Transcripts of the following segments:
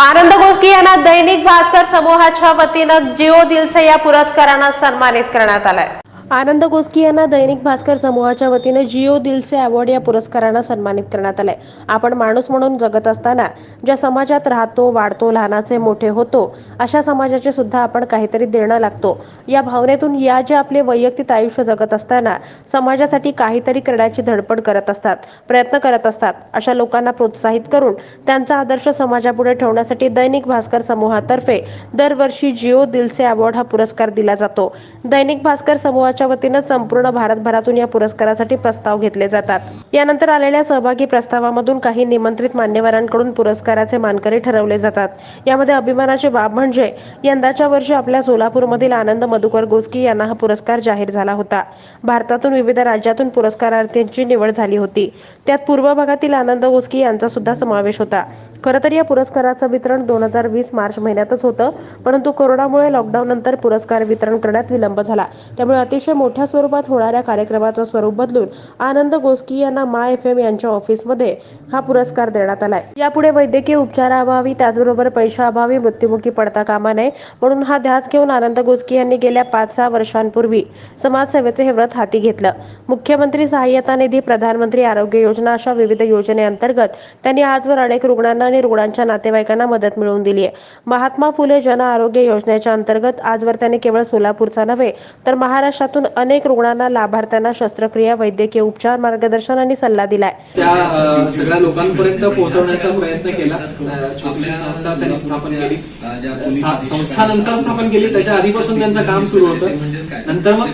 आनंद गोस्की यांना दैनिक भास्कर समूहाच्या वतीनं जिओ दिलसे या पुरस्कारानं सन्मानित करण्यात आलाय. आनंद गोस्की यांना दैनिक भास्कर समूहाच्या वतीने जिओ दिलसे अवॉर्ड या पुरस्कारानं सन्मानित करण्यात आलंय. आपण माणूस म्हणून जगत असताना ज्या समाजात राहतो वाढतो लहानाचे मोठे होतो अशा समाजाचे सुद्धा आपण काहीतरी देणं लागतो. या भावनेतून या जे आपले वैयक्तिक आयुष्य जगत असताना समाजासाठी काहीतरी करण्याची धडपड करत असतात प्रयत्न करत असतात अशा लोकांना प्रोत्साहित करून त्यांचा आदर्श समाजापुढे ठेवण्यासाठी दैनिक भास्कर समूहातर्फे दरवर्षी जिओ दिलसे अवॉर्ड हा पुरस्कार दिला जातो. दैनिक भास्कर समूहाच्या वतीनं संपूर्ण भारतभरातून या पुरस्कारासाठी प्रस्ताव घेतले जातात. यानंतर आलेल्या सहभागी प्रस्तावामधून काही निमंत्रित मान्यवरांकडून पुरस्काराचे मानकरी ठरवले जातात. यामध्ये अभिमानाची बाब म्हणजे यंदाच्या वर्षी आपल्या सोलापूरमधील आनंद मधुकर गोस्की यांना हा पुरस्कार जाहीर झाला होता. भारतातून विविध राज्यातून पुरस्कारार्थींची निवड झाली होती. त्यात पूर्व भागातील आनंद गोस्की यांचा सुद्धा समावेश होता. खरं तर या पुरस्काराचं वितरण दोन हजार वीस मार्च महिन्यातच होतं परंतु कोरोनामुळे लॉकडाऊन नंतर पुरस्कार वितरण करण्यात विलंब झाला. त्यामुळे अतिशय मोठ्या स्वरूपात होणाऱ्या कार्यक्रमाचं स्वरूप बदलून आनंद गोस्की यांना माय एफ एम यांच्या ऑफिसमध्ये हा पुरस्कार देण्यात आलाय. यापुढे वैद्यकीय उपचाराअभावी त्याचबरोबर पैशाअभावी मृत्युमुखी पडता कामा नये म्हणून हा ध्यास घेऊन आनंद गोस्की यांनी गेल्या पाच सहा वर्षांपूर्वी समाजसेवेचे हे व्रत हाती घेतलं. मुख्यमंत्री सहाय्यता निधी प्रधानमंत्री आरोग्य योजना अशा विविध योजनेअंतर्गत त्यांनी आजवर अनेक रुग्णांना आणि रुग्णांच्या नातेवाईकांना मदत मिळवून दिली आहे. महात्मा फुले जन आरोग्य योजनेच्या अंतर्गत आजवर त्यांनी केवळ सोलापूरचा नव्हे तर महाराष्ट्रात महाराष्ट्रातून अनेक रुग्णांना लाभार्थ्यांना शस्त्रक्रिया वैद्यकीय उपचार मार्गदर्शन आणि सल्ला दिलाय. त्या सगळ्या लोकांपर्यंत पोहोचवण्याचा प्रयत्न केला. अ, संस्था त्यांनी स्थापन केली. संस्था नंतर स्थापन केली. त्याच्या आधीपासून त्यांचं काम सुरू होतं. नंतर मग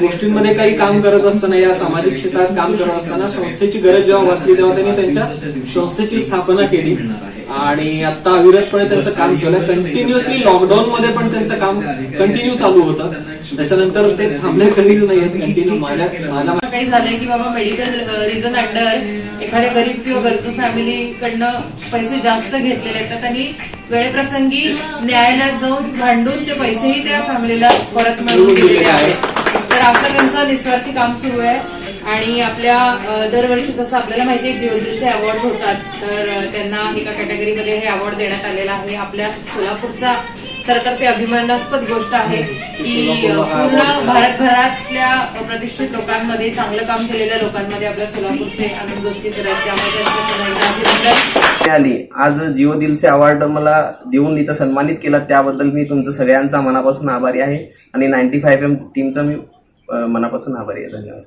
गोष्टींमध्ये काही काम करत असताना या सामाजिक क्षेत्रात काम करत असताना संस्थेची गरज जेव्हा भासली तेव्हा त्यांनी त्यांच्या संस्थेची स्थापना केली. आणि आता अविरतपणे त्यांचं काम केलं. कंटिन्युअसली लॉकडाऊन मध्ये पण त्यांचं काम कंटिन्यू चालू होतं. त्याच्यानंतर ते थांबले कधीच नाही कंटिन्यू माझ्या माझा काही झालंय की बाबा मेडिकल रिझन अंडर एखाद्या गरीब किंवा गरजू फॅमिली कडनं पैसे जास्त घेतलेले आहेत. तर त्यांनी वेळेप्रसंगी न्यायालयात जाऊन भांडून ते पैसेही त्या फॅमिलीला परत मिळवून दिलेले आहेत. तर असं त्यांचं निस्वार्थी काम सुरू आहे. आणि आपल्या अ, दरवर्षी जसं आपल्याला माहिती आहे जिओदिलचे अवॉर्ड होतात तर त्यांना एका कॅटेगरीमध्ये हे अवॉर्ड देण्यात आलेला आहे. आपल्या सोलापूरचा खरं तर ते अभिमानास्पद गोष्ट आहे की अ, पूर्ण भारतभरातल्या प्रतिष्ठित लोकांमध्ये चांगलं काम केलेल्या लोकांमध्ये आपल्या सोलापूरचे आनंद गोष्टी मिळाली आज जिओ दिलसे अवॉर्ड मला देऊन इथं सन्मानित केलं. त्याबद्दल मी तुमचं सगळ्यांचा मनापासून आभारी आहे. आणि नाईन्टी फाईव्ह एम टीमचा मी मनापासून आभारी आहे. धन्यवाद.